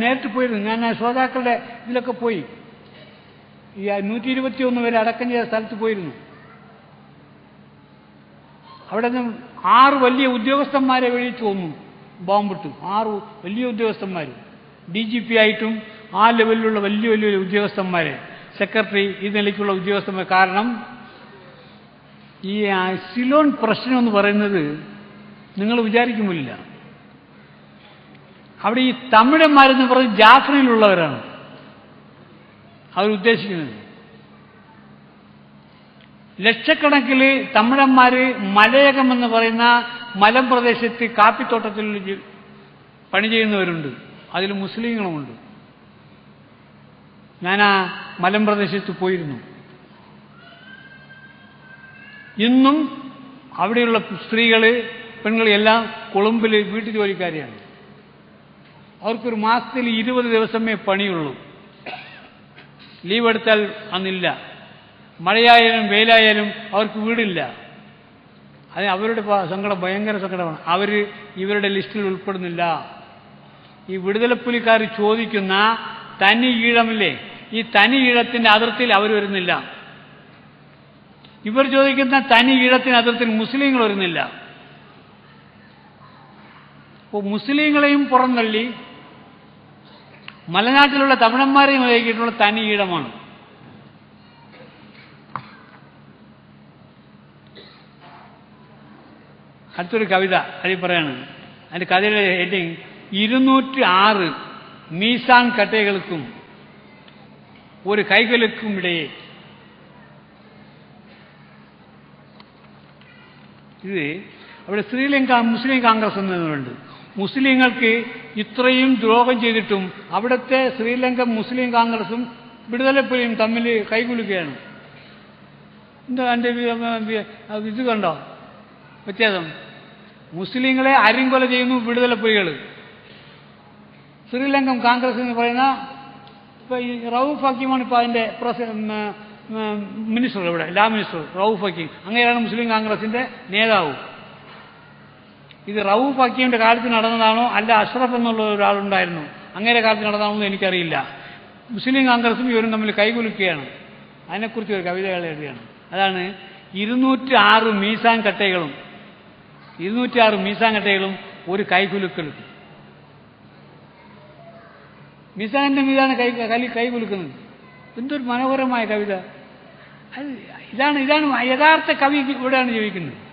നേരിട്ട് പോയിരുന്നു. ഞാൻ ആ ശ്രോതാക്കളുടെ ഇതിലൊക്കെ പോയി. ഈ നൂറ്റി ഇരുപത്തി ഒന്ന് വരെ അടക്കം ചെയ്ത സ്ഥലത്ത് പോയിരുന്നു. അവിടെ നിന്ന് ആറ് വലിയ ഉദ്യോഗസ്ഥന്മാരെ വെളിയിച്ചു വന്നു. ബോംബിട്ടു. ആറ് വലിയ ഉദ്യോഗസ്ഥന്മാർ ഡി ജി പി ആയിട്ടും ആ ലെവലിലുള്ള വലിയ വലിയ ഉദ്യോഗസ്ഥന്മാരെ. സെക്രട്ടറി ഈ നിലയ്ക്കുള്ള ഉദ്യോഗസ്ഥന്മാർ കാരണം ഈ സിലോൺ പ്രശ്നം എന്ന് പറയുന്നത് നിങ്ങൾ വിചാരിക്കുമില്ല. അവിടെ ഈ തമിഴന്മാരെന്ന് പറഞ്ഞ് ജാഫ്രയിലുള്ളവരാണ്. അവരുദ്ദേശിക്കുന്നത്. ലക്ഷക്കണക്കിൽ തമിഴന്മാര് മലയകം എന്ന് പറയുന്ന മലമ്പ്രദേശത്ത് കാപ്പിത്തോട്ടത്തിൽ പണി ചെയ്യുന്നവരുണ്ട്. അതിൽ മുസ്ലിങ്ങളുമുണ്ട്. ഞാൻ ആ മലമ്പ്രദേശത്ത് പോയിരുന്നു. ഇന്നും അവിടെയുള്ള സ്ത്രീകൾ പെണ്ണുങ്ങൾ എല്ലാം കൊളുമ്പിൽ വീട്ടു ജോലിക്കാരിയാണ് അവർക്കൊരു മാസത്തിൽ ഇരുപത് ദിവസമേ പണിയുള്ളൂ. ലീവ് എടുത്താൽ അന്നില്ല. മഴയായാലും വെയിലായാലും അവർക്ക് വീടില്ല. അത് അവരുടെ സങ്കടം ഭയങ്കര സങ്കടമാണ്. അവർ ഇവരുടെ ലിസ്റ്റിൽ ഉൾപ്പെടുന്നില്ല. ഈ വിടുതലപ്പുലിക്കാർ ചോദിക്കുന്ന തനി ഈഴമില്ലേ? ഈ തനി ഈഴത്തിന്റെ അതിർത്തിയിൽ അവർ വരുന്നില്ല. ഇവർ ചോദിക്കുന്ന തനി ഈഴത്തിന് അതിർത്തിൽ മുസ്ലിങ്ങൾ വരുന്നില്ല. അപ്പോൾ മുസ്ലിങ്ങളെയും പുറന്തള്ളി മലനാട്ടിലുള്ള തമിഴന്മാരെയും ഒതുക്കിയിട്ടുള്ള തനി ഈഴമാണ് അടുത്തൊരു കവിത അതിൽ പറയാണ്. അതിന്റെ കഥയുടെ ഹെഡിങ് ഇരുന്നൂറ്റി ആറ് മീസാൻ കട്ടകൾക്കും ഒരു കൈകലക്കും ഇടയെ ഇത് അവിടെ ശ്രീലങ്ക മുസ്ലിം കോൺഗ്രസ് എന്നതുണ്ട്. മുസ്ലിങ്ങൾക്ക് ഇത്രയും ദ്രോഹം ചെയ്തിട്ടും അവിടുത്തെ ശ്രീലങ്കൻ മുസ്ലിം കോൺഗ്രസും വിടുതലപ്പുലിയും തമ്മിൽ കൈകുലുക്കുകയാണ്. എന്താ എന്റെ ഇത് കണ്ടോ? വ്യത്യാസം. മുസ്ലിങ്ങളെ അരിങ്കൊല ചെയ്യുന്നു വിടുതലപ്പുലികൾ. ശ്രീലങ്കൻ കോൺഗ്രസ് എന്ന് പറയുന്ന ഇപ്പൊ ഈ റൌഫ് ഹക്കീമാണ് ഇപ്പൊ അതിന്റെ മിനിസ്റ്റർ ഇവിടെ ലാ മിനിസ്റ്റർ റൌഫ് ഹക്കീം. അങ്ങനെയാണ് മുസ്ലിം കോൺഗ്രസിന്റെ നേതാവ്. ഇത് റൌഫ് ഹക്കീമിന്റെ കാലത്ത് നടന്നതാണോ? അല്ല അഷ്റഫ് എന്നുള്ള ഒരാളുണ്ടായിരുന്നു. അങ്ങനെ കാലത്ത് നടന്നതാണോ എനിക്കറിയില്ല. മുസ്ലിം കോൺഗ്രസും ഇവരും തമ്മിൽ കൈകുലുക്കുകയാണ്. അതിനെക്കുറിച്ച് ഒരു കവിത എഴുതുകയാണ്. അതാണ് ഇരുന്നൂറ്റി ആറ് മീസാൻ കട്ടകളും ഇരുന്നൂറ്റി ആറ് മീസാൻ കട്ടകളും ഒരു കൈകുലുക്കലും. മീസാന്റെ മീതാണ് കൈ കലി കൈകുലുക്കുന്നത്. എന്തൊരു മനോഹരമായ കവിത. ഇതാണ് ഇതാണ് യഥാർത്ഥ കവി ഇവിടെയാണ് ജീവിക്കുന്നത്.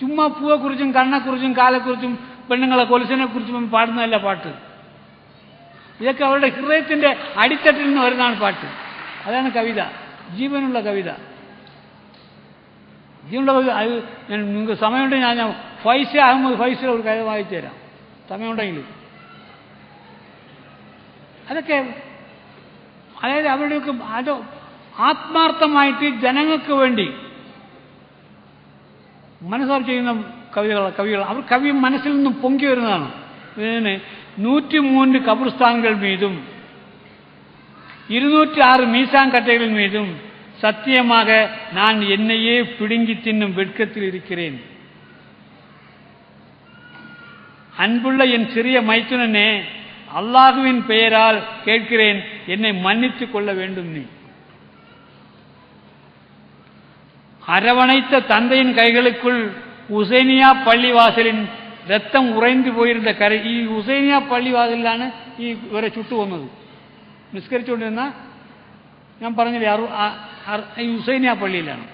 ചുമ്മാ പൂവെക്കുറിച്ചും കണ്ണെക്കുറിച്ചും കാലെക്കുറിച്ചും പെണ്ണുങ്ങളെ കൊലുസിനെ കുറിച്ചും പാടുന്നതല്ല പാട്ട്. ഇതൊക്കെ അവരുടെ ഹൃദയത്തിന്റെ അടിത്തട്ടിൽ നിന്ന് വരുന്നതാണ് പാട്ട്. അതാണ് കവിത. ജീവനുള്ള കവിത. ജീവനുള്ള കവിത അത് ഞാൻ നിങ്ങൾക്ക് സമയമുണ്ടെങ്കിൽ ഞാൻ ഞാൻ ഫൈസ അഹമ്മദ് ഫൈസ ഒരു കവിത വായിച്ചു തരാം. സമയമുണ്ടെങ്കിൽ. അതൊക്കെ അതായത് അവരുടെയൊക്കെ അത് ആത്മാർത്ഥമായിട്ട് ജനങ്ങൾക്ക് വേണ്ടി മനസ്സാർ ചെയ്യുന്ന കവിതകൾ കവികൾ അവർ കവി മനസ്സിൽ നിന്നും പൊങ്കി വരുന്നതാണ് ഇതിന് നൂറ്റി മൂന്ന് കബർസ്ഥാനുകൾ മീതും ഇരുന്നൂറ്റി ആറ് மீசான் கட்டைகள் மீதும் சத்தியமாக நான் என்னையே பிடுங்கி தின்னும் வெட்கத்தில் இருக்கிறேன் அன்புள்ள என் சிறிய மைத்துனனே அல்லாஹுவின் பெயரால் கேட்கிறேன் என்னை மன்னித்துக் கொள்ள வேண்டும் நீ அரவணைத்த தந்தையின் கைகளுக்குள் உசைனியா பள்ளிவாசலின் ரத்தம் உறைந்து போயிருந்த கரை ഈ ഉസൈനിയ പള്ളിവാതിലാണ് ഈ ഇവരെ ചുട്ടുകൊന്നത് നിസ്കരിച്ചുകൊണ്ടിരുന്ന ഞാൻ പറഞ്ഞില്ലേ ഈ ഉസൈനിയ പള്ളിയിലാണ്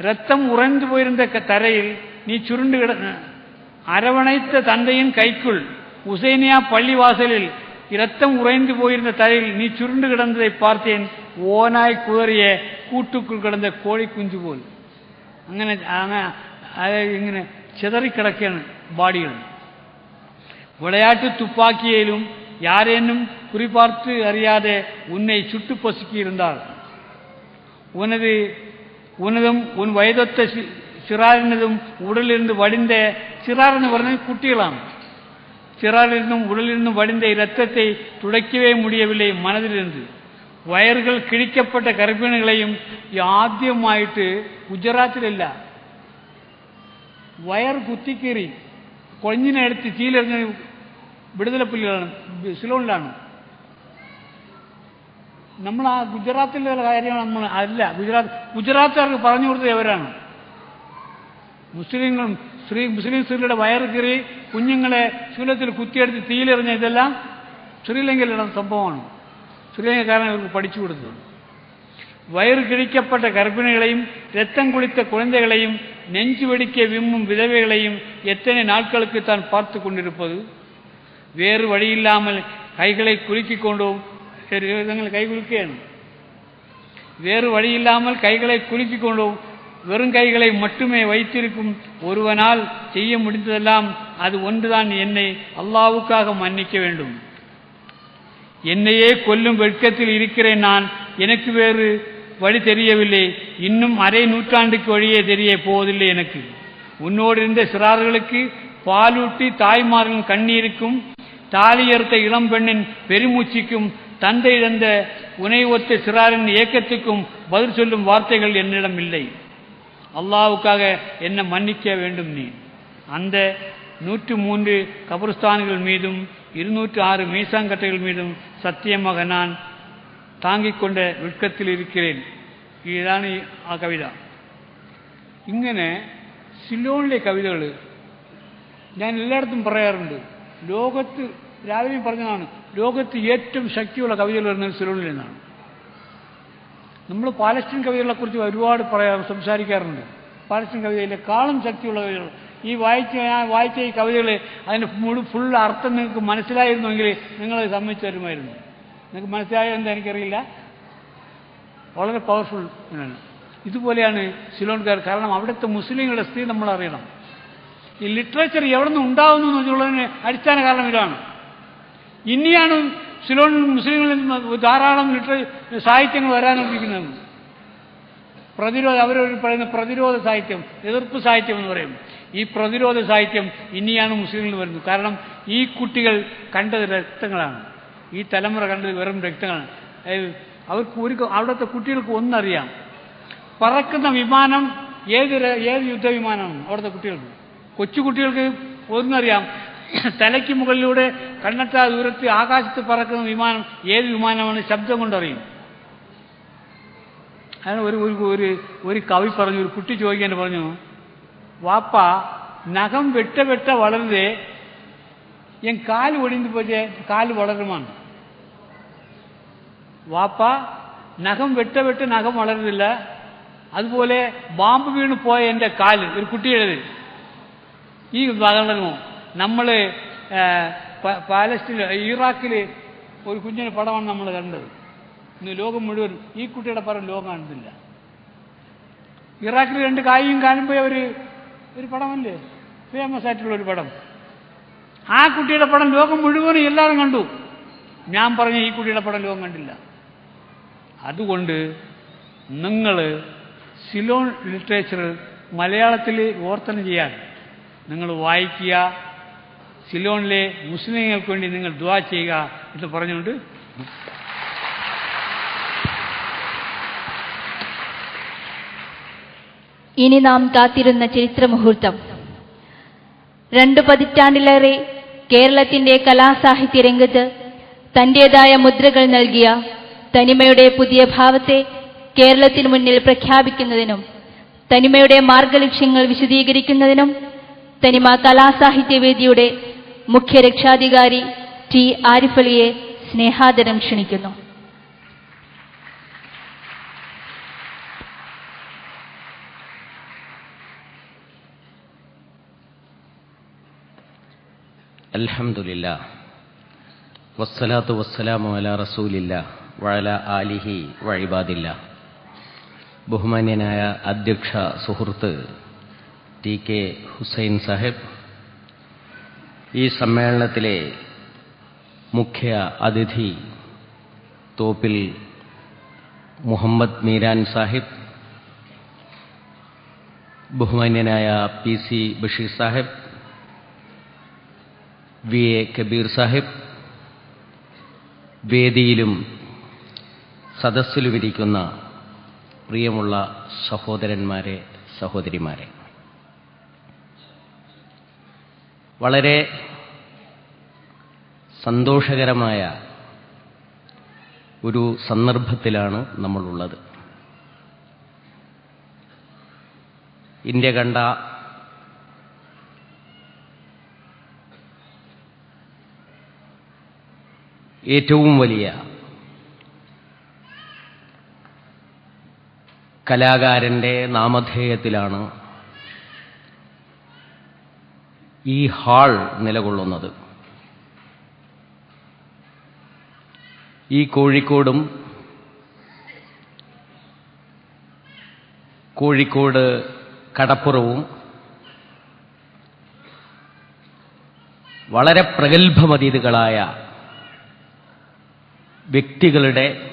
രക്തം ഉറഞ്ഞു പോയിരുന്ന തരയിൽ നീ ചുരുണ്ട് കിട അരവണൈത്ത തന്തയും കൈക്കുൾ ഉസൈനിയ പള്ളിവാസലിൽ രക്തം ഉറഞ്ഞു പോയിരുന്ന തരയിൽ നീ ചുരുണ്ട് കിടന്നதை பார்த்தேன் ഓനായി കുതറിയ கூட்டுக்குள் കൂട്ടുക്കുൾ കിടന്ന കോഴിക്കുഞ്ചു പോലും അങ്ങനെ இங்கே சிதறி ചിതറിക്കിടക്കുകയാണ് ബാഡികൾ വിളയാട്ട് துப்பாக்கியிலும் யாரேனும் குறிப்பார்த்து அறியாத உன்னை சுட்டு பசுக்கி இருந்தார். உனது உனதும் உன் வயதொத்த சிறாரினதும் உடலிருந்து வடிந்த சிறாரின் வரதை குட்டிகளாம் சிறாரிலிருந்தும் உடலிருந்தும் வடிந்த இரத்தத்தை துடைக்கவே முடியவில்லை மனதிலிருந்து. വയറുകൾ കിഴിക്കപ്പെട്ട ഗർഭിണികളെയും ആദ്യമായിട്ട് ഗുജറാത്തിലല്ല. വയർ കുത്തിക്കീറി. കൊഞ്ഞിനെടുത്ത് ചീലെറിഞ്ഞ് വിടുതലപ്പള്ളിയിലാണ് സിലോണിലാണ് നമ്മൾ ആ ഗുജറാത്തിലെ കാര്യമാണ് നമ്മൾ അല്ല ഗുജറാത്ത് ഗുജറാത്തുകാർക്ക് പറഞ്ഞു കൊടുത്തത് അവരാണ്. മുസ്ലിങ്ങളും സ്ത്രീ മുസ്ലിം സ്ത്രീകളുടെ വയറ് കീറി കുഞ്ഞുങ്ങളെ ശൂലത്തിൽ കുത്തിയെടുത്ത് തീയിലെറിഞ്ഞ ഇതെല്ലാം ശ്രീലങ്കയിലുള്ള സംഭവമാണ്. சுரேங்கக்காரன் இவருக்கு படிச்சு கொடுத்தது. வயிறு கிழிக்கப்பட்ட கர்ப்பிணிகளையும் இரத்தம் குளித்த குழந்தைகளையும் நெஞ்சு வெடிக்க விம்மும் விதவைகளையும் எத்தனை நாட்களுக்கு தான் பார்த்து கொண்டிருப்பது? வேறு வழியில்லாமல் கைகளை குலுக்கிக் கொண்டோம் கை குலுக்க வேறு வழியில்லாமல் கைகளை குலுக்கிக் கொண்டோம் வெறும் கைகளை மட்டுமே வைத்திருக்கும் ஒருவனால் செய்ய முடிந்ததெல்லாம் அது ஒன்றுதான் என்னை அல்லாவுக்காக மன்னிக்க வேண்டும். என்னையே கொல்லும் வெட்கத்தில் இருக்கிறேன் நான். எனக்கு வேறு வழி தெரியவில்லை. இன்னும் அரை நூற்றாண்டுக்கு வழியே தெரிய போவதில்லை எனக்கு. உன்னோடு இருந்த சிறார்களுக்கு பாலூட்டி தாய்மார்களின் கண்ணீருக்கும் தாலியறுத்த இளம்பெண்ணின் பெருமூச்சிக்கும் தந்தை இழந்த உனைவொத்த சிறாரின் இயக்கத்துக்கும் பதில் சொல்லும் வார்த்தைகள் என்னிடம் இல்லை. அல்லாவுக்காக என்னை மன்னிக்க வேண்டும் நீ. அந்த நூற்று மூன்று கபருஸ்தான்கள் மீதும் இருநூற்று ஆறு மீசாங்கட்டைகள் மீதும் சத்தியமாக நான் தாங்கிக் கொண்ட வெட்கத்தில் இருக்கிறேன் ഇതാണ് ഈ ആ കവിത. ഇങ്ങനെ സിലോണിലെ കവിതകൾ ഞാൻ എല്ലായിടത്തും പറയാറുണ്ട്. ലോകത്ത് രാവിലെ പറഞ്ഞതാണ് ലോകത്ത് ഏറ്റവും ശക്തിയുള്ള കവിതകൾ വരുന്നത് സിലോണിൽ നിന്നാണ്. നമ്മൾ പാലസ്റ്റീൻ കവിതകളെക്കുറിച്ച് ഒരുപാട് പറയാ സംസാരിക്കാറുണ്ട്. പാലസ്റ്റീൻ കവിതയിലെ കാളും ശക്തിയുള്ള കവിതകൾ. ഈ വായിച്ച ഞാൻ വായിച്ച ഈ കവിതകൾ മുഴു ഫുൾ അർത്ഥം നിങ്ങൾക്ക് മനസ്സിലായിരുന്നുവെങ്കിൽ നിങ്ങൾ സമ്മതിച്ചു തരുമായിരുന്നു. നിങ്ങൾക്ക് മനസ്സിലായോ എന്ന് എനിക്കറിയില്ല. വളരെ പവർഫുൾ ആണ് ഇതുപോലെയാണ് സിലോൺകാർ കാരണം അവിടുത്തെ മുസ്ലിങ്ങളുടെ സ്ത്രീ നമ്മൾ അറിയണം. ഈ ലിറ്ററേച്ചർ എവിടെ നിന്ന് ഉണ്ടാവുന്നു എന്നുള്ളതിന് അടിസ്ഥാന കാരണം ഇതാണ്. ഇനിയാണ് സിലോൺ മുസ്ലിങ്ങളിൽ ധാരാളം ലിറ്ററേ സാഹിത്യങ്ങൾ വരാനൊരുക്കുന്നത് പ്രതിരോധ അവരൊരു പറയുന്ന പ്രതിരോധ സാഹിത്യം എതിർപ്പ് സാഹിത്യം എന്ന് പറയും. ഈ പ്രതിരോധ സാഹിത്യം ഇനിയാണ് മുസ്ലിങ്ങളിൽ വരുന്നത്. കാരണം ഈ കുട്ടികൾ കണ്ടത് രക്തങ്ങളാണ്. ഈ തലമുറ കണ്ടത് വെറും രക്തങ്ങളാണ്. അവർക്ക് ഒരു അവിടുത്തെ കുട്ടികൾക്ക് ഒന്നറിയാം. പറക്കുന്ന വിമാനം ഏത് ഏത് യുദ്ധവിമാനമാണ് അവിടുത്തെ കുട്ടികൾക്ക്? കൊച്ചുകുട്ടികൾക്ക് ഒന്നറിയാം. തലയ്ക്ക് മുകളിലൂടെ കണ്ണെത്താ ദൂരത്ത് ആകാശത്ത് പറക്കുന്ന വിമാനം ഏത് വിമാനമാണ് ശബ്ദം കൊണ്ടറിയും. ഒരു ഒരു ഒരു ഒരു കവി പറഞ്ഞു ഒരു കുട്ടി ചോദിക്കാൻ പറഞ്ഞു വാപ്പ നഖം വെട്ട വെട്ട വളരുതേ എൻ കാൽ ഒടിഞ്ഞു പോയേ കാൽ വളരുമാണ് വാപ്പ നഖം വെട്ട വെട്ട് നഖം വളരുന്നില്ല അതുപോലെ ബാമ്പ് വീണ് പോയ എന്റെ കാൽ ഒരു കുട്ടിയുടെ ഈ ഉദാഹരണമോ നമ്മൾ പാലസ്റ്റീൻ ഇറാഖിൽ ഒരു കുഞ്ഞിന്റെ പടമാണ് നമ്മൾ കണ്ടത്. ഇന്ന് ലോകം മുഴുവൻ ഈ കുട്ടിയുടെ പടം ലോകം കാണുന്നില്ല ഇറാഖിൽ രണ്ട് കായും കാണുമ്പോൾ ഒരു ഒരു പടമല്ലേ ഫേമസ് ആയിട്ടുള്ള ഒരു പടം. ആ കുട്ടിയുടെ പടം ലോകം മുഴുവനും എല്ലാവരും കണ്ടു. ഞാൻ പറഞ്ഞ ഈ കുട്ടിയുടെ പടം ലോകം കണ്ടില്ല. അതുകൊണ്ട് നിങ്ങൾ സിലോൺ ലിറ്ററേച്ചർ മലയാളത്തിൽ വിവർത്തനം ചെയ്യാൻ നിങ്ങൾ വായിക്കുക. സിലോണിലെ മുസ്ലിങ്ങൾക്ക് വേണ്ടി നിങ്ങൾ ദുവാ ചെയ്യുക എന്ന് പറഞ്ഞുകൊണ്ട് ഇനി നാം കാത്തിരുന്ന ചരിത്രമുഹൂർത്തം. രണ്ടു പതിറ്റാണ്ടിലേറെ കേരളത്തിന്റെ കലാസാഹിത്യ രംഗത്ത് തന്റേതായ മുദ്രകൾ നൽകിയ തനിമയുടെ പുതിയ ഭാവത്തെ കേരളത്തിന് മുന്നിൽ പ്രഖ്യാപിക്കുന്നതിനും തനിമയുടെ മാർഗലക്ഷ്യങ്ങൾ വിശദീകരിക്കുന്നതിനും തനിമ കലാസാഹിത്യവേദിയുടെ മുഖ്യ രക്ഷാധികാരി ടി ആരിഫലിയെ സ്നേഹാദരം ക്ഷണിക്കുന്നു. അൽഹംദുലില്ല. വസ്സലാത്തു വസ്സലാമു അല റസൂലില്ല വഴല ആലിഹി വഴിബാദില്ല ബഹുമാന്യനായ അധ്യക്ഷ സുഹൃത്ത് ടി കെ ഹുസൈൻ സാഹിബ് ഈ സമ്മേളനത്തിലെ മുഖ്യ അതിഥി തോപ്പിൽ മുഹമ്മദ് മീരാൻ സാഹിബ് ബഹുമാന്യനായ P C Basheer Sahib V A Kabeer Sahib വേദിയിലും സദസ്സിലുമിരിക്കുന്ന പ്രിയമുള്ള സഹോദരന്മാരെ സഹോദരിമാരെ. വളരെ സന്തോഷകരമായ ഒരു സന്ദർഭത്തിലാണ് നമ്മളുള്ളത്. ഇന്ത്യ കണ്ട ഏറ്റവും വലിയ കലാകാരന്റെ നാമധേയത്തിലാണ് ഈ ഹാൾ നിലകൊള്ളുന്നത്. ഈ കോഴിക്കോടും കോഴിക്കോട് കടപ്പുറവും വളരെ പ്രഗത്ഭമതീതുകളായ വ്യക്തികളുടെ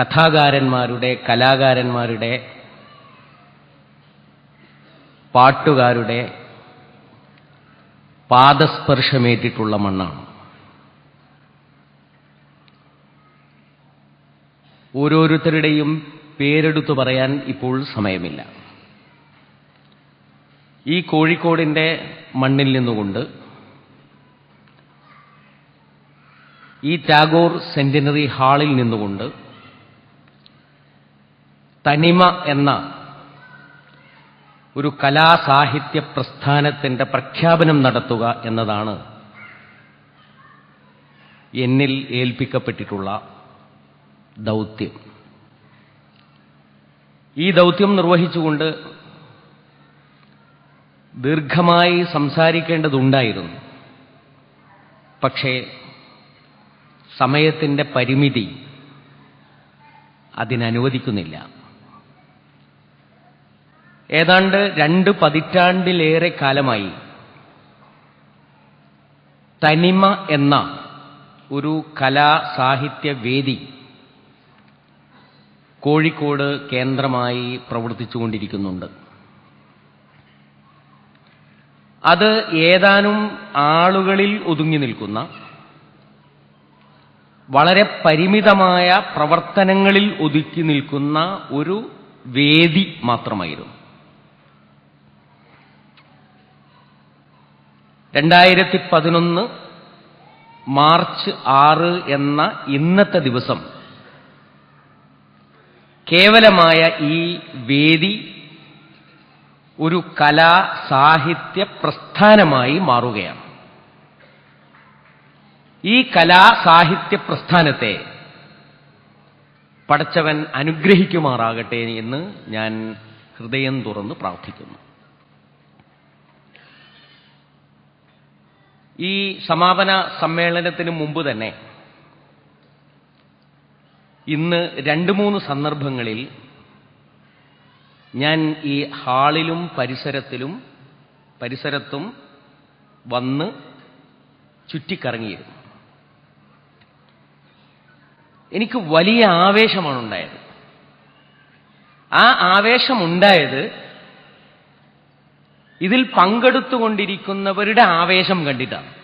കഥാകാരന്മാരുടെ കലാകാരന്മാരുടെ പാട്ടുകാരുടെ പാദസ്പർശമേറ്റിട്ടുള്ള മണ്ണാണ്. ഓരോരുത്തരുടെയും പേരെടുത്തു പറയാൻ ഇപ്പോൾ സമയമില്ല. ഈ കോഴിക്കോടിന്റെ മണ്ണിൽ നിന്നുകൊണ്ട് ഈ ടാഗോർ സെന്റിനറി ഹാളിൽ നിന്നുകൊണ്ട് തനിമ എന്ന ഒരു കലാസാഹിത്യ പ്രസ്ഥാനത്തിന്റെ പ്രഖ്യാപനം നടത്തുക എന്നതാണ് എന്നിൽ ഏൽപ്പിക്കപ്പെട്ടിട്ടുള്ള ദൗത്യം. ഈ ദൗത്യം നിർവഹിച്ചുകൊണ്ട് ദീർഘമായി സംസാരിക്കേണ്ടതുണ്ടായിരുന്നു. പക്ഷേ സമയത്തിന്റെ പരിമിതി അതിനനുവദിക്കുന്നില്ല. ഏതാണ്ട് രണ്ട് പതിറ്റാണ്ടിലേറെ കാലമായി തനിമ എന്ന ഒരു കലാ സാഹിത്യ വേദി കോഴിക്കോട് കേന്ദ്രമായി പ്രവർത്തിച്ചുകൊണ്ടിരിക്കുന്നുണ്ട്. അത് ഏതാനും ആളുകളിൽ ഒതുങ്ങി നിൽക്കുന്ന വളരെ പരിമിതമായ പ്രവർത്തനങ്ങളിൽ ഒതുക്കി നിൽക്കുന്ന ഒരു വേദി മാത്രമായിരുന്നു. രണ്ടായിരത്തി പതിനൊന്ന് മാർച്ച് ആറ് എന്ന ഇന്നത്തെ ദിവസം കേവലമായ ഈ വേദി ഒരു കലാ സാഹിത്യ പ്രസ്ഥാനമായി മാറുകയാണ്. ഈ കലാ സാഹിത്യ പ്രസ്ഥാനത്തെ പടച്ചവൻ അനുഗ്രഹിക്കുമാറാകട്ടെ എന്ന് ഞാൻ ഹൃദയം തുറന്ന് പ്രാർത്ഥിക്കുന്നു. ഈ സമാപന സമ്മേളനത്തിന് മുമ്പ് തന്നെ ഇന്ന് രണ്ട് മൂന്ന് സന്ദർഭങ്ങളിൽ ഞാൻ ഈ ഹാളിലും പരിസരത്തിലും പരിസരത്തും വന്ന് ചുറ്റിക്കറങ്ങിയിരുന്നു. എനിക്ക് വലിയ ആവേശമാണ് ഉണ്ടായത് ആ ആവേശമുണ്ടായത് ഇതിൽ പങ്കെടുത്തുകൊണ്ടിരിക്കുന്നവരുടെ ആവേശം കണ്ടിട്ടാണ്.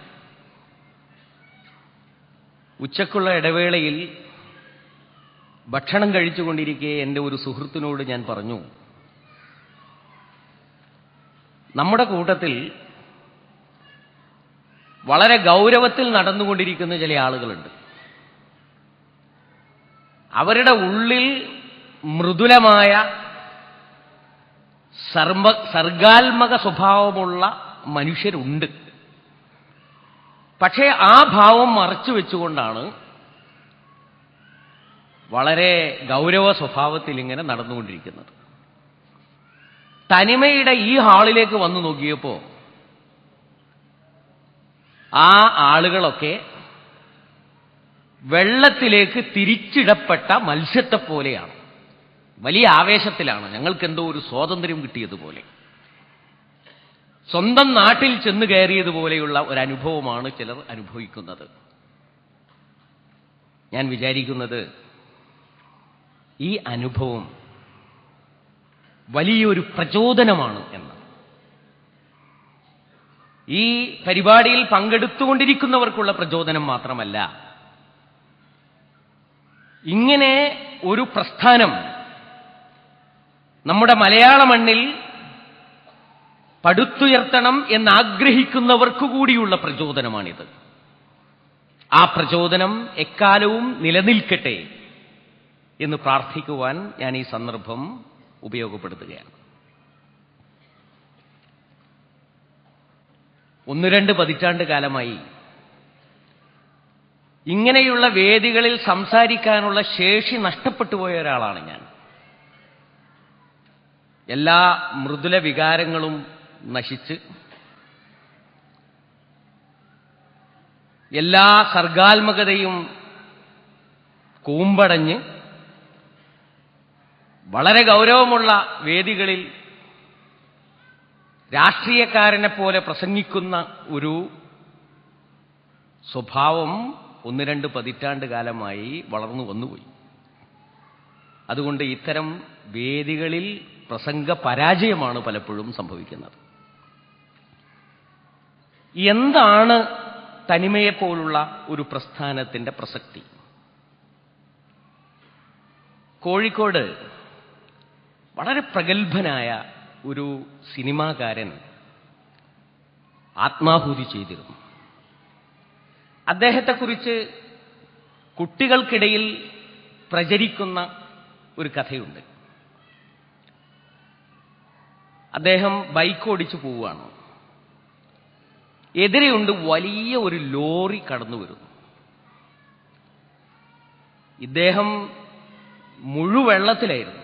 ഉച്ചക്കുള്ള ഇടവേളയിൽ ഭക്ഷണം കഴിച്ചുകൊണ്ടിരിക്കെ എന്റെ ഒരു സുഹൃത്തിനോട് ഞാൻ പറഞ്ഞു നമ്മുടെ കൂട്ടത്തിൽ വളരെ ഗൗരവത്തിൽ നടന്നുകൊണ്ടിരിക്കുന്ന ചില ആളുകളുണ്ട്. അവരുടെ ഉള്ളിൽ മൃദുലമായ സർമ്മ സർഗാത്മക സ്വഭാവമുള്ള മനുഷ്യരുണ്ട്. പക്ഷേ ആ ഭാവം മറച്ചു വെച്ചുകൊണ്ടാണ് വളരെ ഗൗരവ സ്വഭാവത്തിൽ ഇങ്ങനെ നടന്നുകൊണ്ടിരിക്കുന്നത്. തനിമയുടെ ഈ ഹാളിലേക്ക് വന്നു നോക്കിയപ്പോൾ ആ ആളുകളൊക്കെ വെള്ളത്തിലേക്ക് തിരിച്ചിടപ്പെട്ട മത്സ്യത്തെ പോലെയാണ് വലിയ ആവേശത്തിലാണ് ഞങ്ങൾക്ക് എന്തോ ഒരു സ്വാതന്ത്ര്യം കിട്ടിയതുപോലെ. സ്വന്തം നാട്ടിൽ ചെന്ന് കയറിയതുപോലെയുള്ള ഒരു അനുഭവമാണ് ചിലർ അനുഭവിക്കുന്നത്. ഞാൻ വിചാരിക്കുന്നത് ഈ അനുഭവം വലിയൊരു പ്രചോദനമാണ് എന്ന്. ഈ പരിപാടിയിൽ പങ്കെടുത്തുകൊണ്ടിരിക്കുന്നവർക്കുള്ള പ്രചോദനം മാത്രമല്ല ഇങ്ങനെ ഒരു പ്രസ്ഥാനം നമ്മുടെ മലയാള മണ്ണിൽ പടുത്തുയർത്തണം എന്നാഗ്രഹിക്കുന്നവർക്കുകൂടിയുള്ള പ്രചോദനമാണിത്. ആ പ്രചോദനം എക്കാലവും നിലനിൽക്കട്ടെ എന്ന് പ്രാർത്ഥിക്കുവാൻ ഞാൻ ഈ സന്ദർഭം ഉപയോഗപ്പെടുത്തുകയാണ്. ഒന്ന് രണ്ട് പതിറ്റാണ്ട് കാലമായി ഇങ്ങനെയുള്ള വേദികളിൽ സംസാരിക്കാനുള്ള ശേഷി നഷ്ടപ്പെട്ടു പോയ ഒരാളാണ് ഞാൻ. എല്ലാ മൃദുല വികാരങ്ങളും നശിച്ച് എല്ലാ സർഗാത്മകതയും കൂമ്പടഞ്ഞ് വളരെ ഗൗരവമുള്ള വേദികളിൽ രാഷ്ട്രീയക്കാരനെ പോലെ പ്രസംഗിക്കുന്ന ഒരു സ്വഭാവം ഒന്ന് രണ്ട് പതിറ്റാണ്ട് കാലമായി വളർന്നു വന്നുപോയി. അതുകൊണ്ട് ഇത്തരം വേദികളിൽ പ്രസംഗ പരാജയമാണ് പലപ്പോഴും സംഭവിക്കുന്നത്. എന്താണ് തനിമയെപ്പോലുള്ള ഒരു പ്രസ്ഥാനത്തിന്റെ പ്രസക്തി? കോഴിക്കോട് വളരെ പ്രഗത്ഭനായ ഒരു സിനിമാകാരൻ ആത്മാഹൂതി ചെയ്തിരുന്നു. അദ്ദേഹത്തെക്കുറിച്ച് കുട്ടികൾക്കിടയിൽ പ്രചരിക്കുന്ന ഒരു കഥയുണ്ട്. അദ്ദേഹം ബൈക്ക് ഓടിച്ചു പോവുകയാണ്. എതിരെയുണ്ട് വലിയ ഒരു ലോറി കടന്നു വരുന്നു. ഇദ്ദേഹം മുഴുവെള്ളത്തിലായിരുന്നു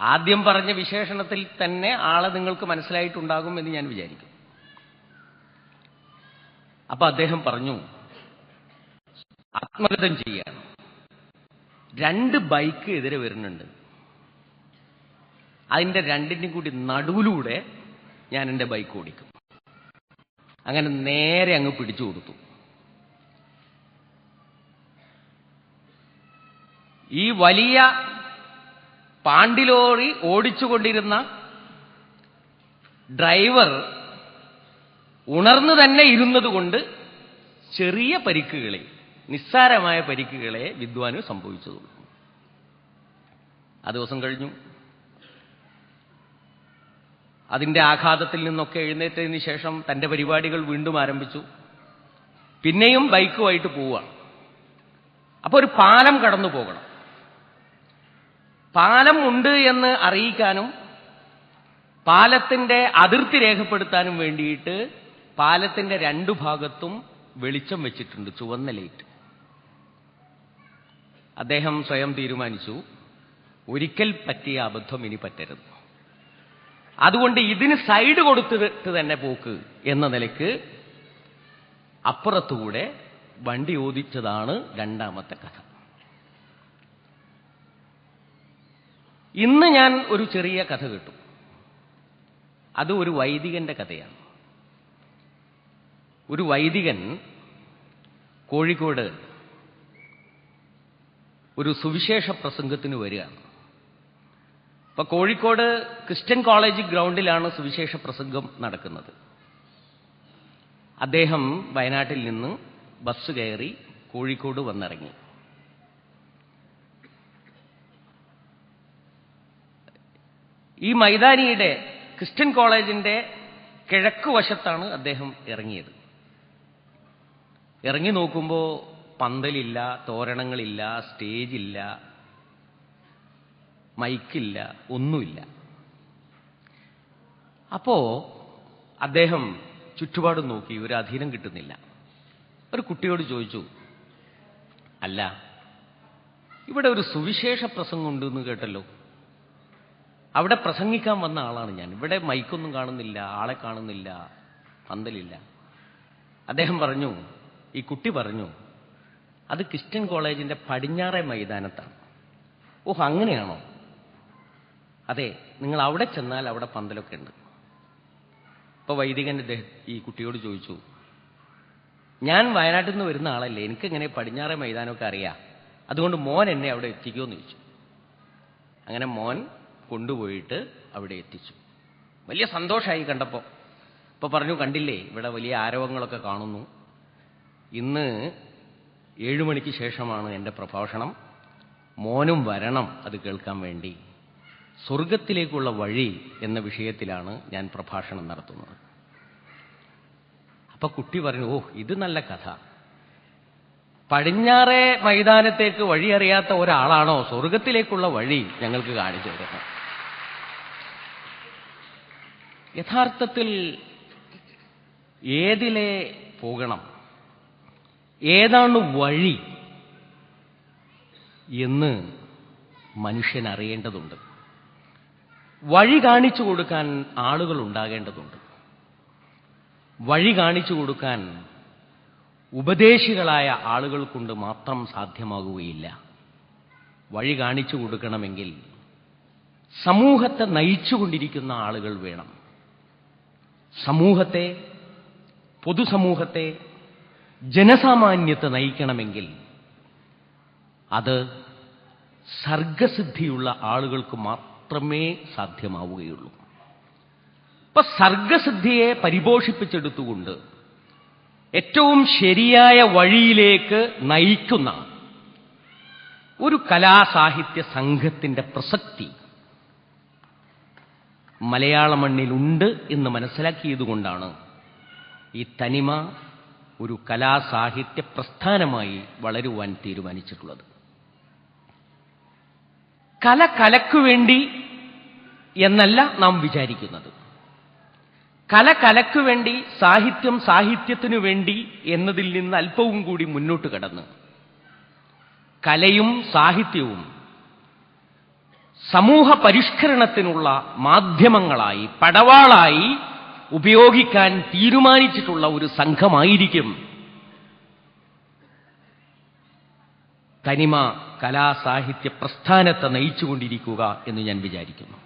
ആദ്യം പറഞ്ഞ വിശേഷണത്തിൽ തന്നെ ആളെ നിങ്ങൾക്ക് മനസ്സിലായിട്ടുണ്ടാകും എന്ന് ഞാൻ വിചാരിക്കും അപ്പൊ അദ്ദേഹം പറഞ്ഞു ആത്മഗതം ചെയ്യാണ്. രണ്ട് ബൈക്ക് എതിരെ വരുന്നുണ്ട്. അതിന്റെ രണ്ടിനും കൂടി നടുവിലൂടെ ഞാൻ എന്റെ ബൈക്ക് ഓടിക്കും. അങ്ങനെ നേരെ അങ്ങ് പിടിച്ചു കൊടുത്തു. ഈ വലിയ പാണ്ടിലോറി ഓടിച്ചുകൊണ്ടിരുന്ന ഡ്രൈവർ ഉണർന്നു തന്നെ ഇരുന്നതുകൊണ്ട് ചെറിയ പരിക്കുകളെ നിസ്സാരമായ പരിക്കുകളെ വിദ്വാന് സംഭവിച്ചതുള്ളൂ. ആ ദിവസം കഴിഞ്ഞു. അതിന്റെ ആഘാതത്തിൽ നിന്നൊക്കെ എഴുന്നേറ്റതിന് ശേഷം തന്റെ പരിപാടികൾ വീണ്ടും ആരംഭിച്ചു. പിന്നെയും ബൈക്കുമായിട്ട് പോവുകയാണ് അപ്പോൾ ഒരു പാലം കടന്നു പോകണം. പാലം ഉണ്ട് എന്ന് അറിയിക്കാനും പാലത്തിന്റെ അതിർത്തി രേഖപ്പെടുത്താനും വേണ്ടിയിട്ട് പാലത്തിന്റെ രണ്ടു ഭാഗത്തും വെളിച്ചം വെച്ചിട്ടുണ്ട് ചുവന്ന ലൈറ്റ് അദ്ദേഹം സ്വയം തീരുമാനിച്ചു ഒരിക്കൽ പറ്റിയ അബദ്ധം ഇനി പറ്റരുത്. അതുകൊണ്ട് ഇതിന് സൈഡ് കൊടുത്തിട്ട് തന്നെ പോക്ക് എന്ന നിലയ്ക്ക് അപ്പുറത്തുകൂടെ വണ്ടി ഓദിച്ചതാണ് രണ്ടാമത്തെ കഥ. ഇന്ന് ഞാൻ ഒരു ചെറിയ കഥ കിട്ടും. അത് ഒരു വൈദികന്റെ കഥയാണ്. ഒരു വൈദികൻ കോഴിക്കോട് ഒരു സുവിശേഷ പ്രസംഗത്തിന് വരികയാണ്. അപ്പൊ കോഴിക്കോട് ക്രിസ്ത്യൻ കോളേജ് ഗ്രൗണ്ടിലാണ് സുവിശേഷ പ്രസംഗം നടക്കുന്നത്. അദ്ദേഹം വയനാട്ടിൽ നിന്ന് ബസ് കയറി കോഴിക്കോട് വന്നിറങ്ങി. ഈ മൈതാനിയുടെ ക്രിസ്ത്യൻ കോളേജിന്റെ കിഴക്ക് വശത്താണ് അദ്ദേഹം ഇറങ്ങിയത്. ഇറങ്ങി നോക്കുമ്പോൾ പന്തലില്ല തോരണങ്ങളില്ല സ്റ്റേജില്ല മൈക്കില്ല ഒന്നുമില്ല. അപ്പോ അദ്ദേഹം ചുറ്റുപാടും നോക്കി ഒരു അധീനം കിട്ടുന്നില്ല. ഒരു കുട്ടിയോട് ചോദിച്ചു അല്ല ഇവിടെ ഒരു സുവിശേഷ പ്രസംഗം ഉണ്ടെന്ന് കേട്ടല്ലോ. അവിടെ പ്രസംഗിക്കാൻ വന്ന ആളാണ് ഞാൻ. ഇവിടെ മൈക്കൊന്നും കാണുന്നില്ല ആളെ കാണുന്നില്ല പന്തലില്ല. അദ്ദേഹം പറഞ്ഞു ഈ കുട്ടി പറഞ്ഞു അത് ക്രിസ്ത്യൻ കോളേജിന്റെ പടിഞ്ഞാറെ മൈതാനത്താണ്. ഓഹ് അങ്ങനെയാണോ? അതെ നിങ്ങൾ അവിടെ ചെന്നാൽ അവിടെ പന്തലൊക്കെ ഉണ്ട്. ഇപ്പൊ വൈദികൻ ഈ കുട്ടിയോട് ചോദിച്ചു ഞാൻ വയനാട്ടിൽ നിന്ന് വരുന്ന ആളല്ലേ എനിക്കെങ്ങനെ പടിഞ്ഞാറെ മൈതാനമൊക്കെ അറിയാം? അതുകൊണ്ട് മോൻ എന്നെ അവിടെ എത്തിക്കുമെന്ന് ചോദിച്ചു. അങ്ങനെ മോൻ കൊണ്ടുപോയിട്ട് അവിടെ എത്തിച്ചു. വലിയ സന്തോഷമായി കണ്ടപ്പോൾ ഇപ്പൊ പറഞ്ഞു കണ്ടില്ലേ ഇവിടെ വലിയ ആരവങ്ങളൊക്കെ കാണുന്നു. ഇന്ന് ഏഴുമണിക്ക് ശേഷമാണ് എന്റെ പ്രഭാഷണം. മോനും വരണം അത് കേൾക്കാൻ വേണ്ടി. സ്വർഗത്തിലേക്കുള്ള വഴി എന്ന വിഷയത്തിലാണ് ഞാൻ പ്രഭാഷണം നടത്തുന്നത്. അപ്പൊ കുട്ടി പറഞ്ഞു ഓ ഇത് നല്ല കഥ. പടിഞ്ഞാറേ മൈതാനത്തേക്ക് വഴി അറിയാത്ത ഒരാളാണോ സ്വർഗത്തിലേക്കുള്ള വഴി ഞങ്ങൾക്ക് കാണിച്ചു തരുന്നത്? യഥാർത്ഥത്തിൽ ഏതിലെ പോകണം? ഏതാണ് വഴി എന്ന് മനുഷ്യൻ അറിയേണ്ടതുണ്ട്. വഴി കാണിച്ചു കൊടുക്കാൻ ആളുകൾ ഉണ്ടാകേണ്ടതുണ്ട്. വഴി കാണിച്ചു കൊടുക്കാൻ ഉപദേശികളായ ആളുകൾ കൊണ്ട് മാത്രം സാധ്യമാകുകയില്ല. വഴി കാണിച്ചു കൊടുക്കണമെങ്കിൽ സമൂഹത്തെ നയിച്ചുകൊണ്ടിരിക്കുന്ന ആളുകൾ വേണം. സമൂഹത്തെ പൊതുസമൂഹത്തെ ജനസാമാന്യത്തെ നയിക്കണമെങ്കിൽ അത് സർഗസിദ്ധിയുള്ള ആളുകൾക്ക് മാത്രമേ സാധ്യമാവുകയുള്ളൂ. അപ്പൊ സർഗസിദ്ധിയെ പരിപോഷിപ്പിച്ചെടുത്തുകൊണ്ട് ഏറ്റവും ശരിയായ വഴിയിലേക്ക് നയിക്കുന്ന ഒരു കലാസാഹിത്യ സംഘത്തിന്റെ പ്രസക്തി മലയാള മണ്ണിലുണ്ട് എന്ന് മനസ്സിലാക്കിയതുകൊണ്ടാണ് ഈ തനിമ ഒരു കലാസാഹിത്യ പ്രസ്ഥാനമായി വളരുവാൻ തീരുമാനിച്ചിട്ടുള്ളത്. കല കലക്കു വേണ്ടി എന്നല്ല നാം വിചാരിക്കുന്നത്. കല കലക്കു വേണ്ടി സാഹിത്യം സാഹിത്യത്തിനു വേണ്ടി എന്നതിൽ നിന്ന് അല്പവും കൂടി മുന്നോട്ട് കടന്ന് കലയും സാഹിത്യവും സമൂഹ പരിഷ്കരണത്തിനുള്ള മാധ്യമങ്ങളായി പടവാളായി ഉപയോഗിക്കാൻ തീരുമാനിച്ചിട്ടുള്ള ഒരു സംഘമായിരിക്കും. തനിമ കലാസാഹിത്യ പ്രസ്ഥാനത്തെ നയിച്ചുകൊണ്ടിരിക്കുക എന്ന് ഞാൻ വിചാരിക്കുന്നു.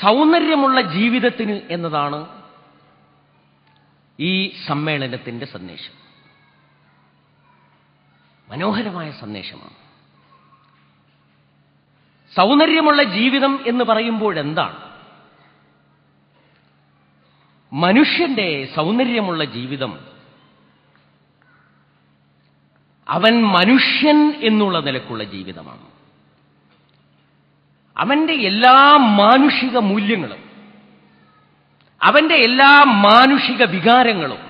സൗന്ദര്യമുള്ള ജീവിതത്തിന് എന്നതാണ് ഈ സമ്മേളനത്തിന്റെ സന്ദേശം. മനോഹരമായ സന്ദേശമാണ്. സൗന്ദര്യമുള്ള ജീവിതം എന്ന് പറയുമ്പോൾ എന്താണ് മനുഷ്യന്റെ സൗന്ദര്യമുള്ള ജീവിതം. അവൻ മനുഷ്യൻ എന്നുള്ള നിലക്കുള്ള ജീവിതമാണ്. അവന്റെ എല്ലാ മാനുഷിക മൂല്യങ്ങളും അവന്റെ എല്ലാ മാനുഷിക വികാരങ്ങളും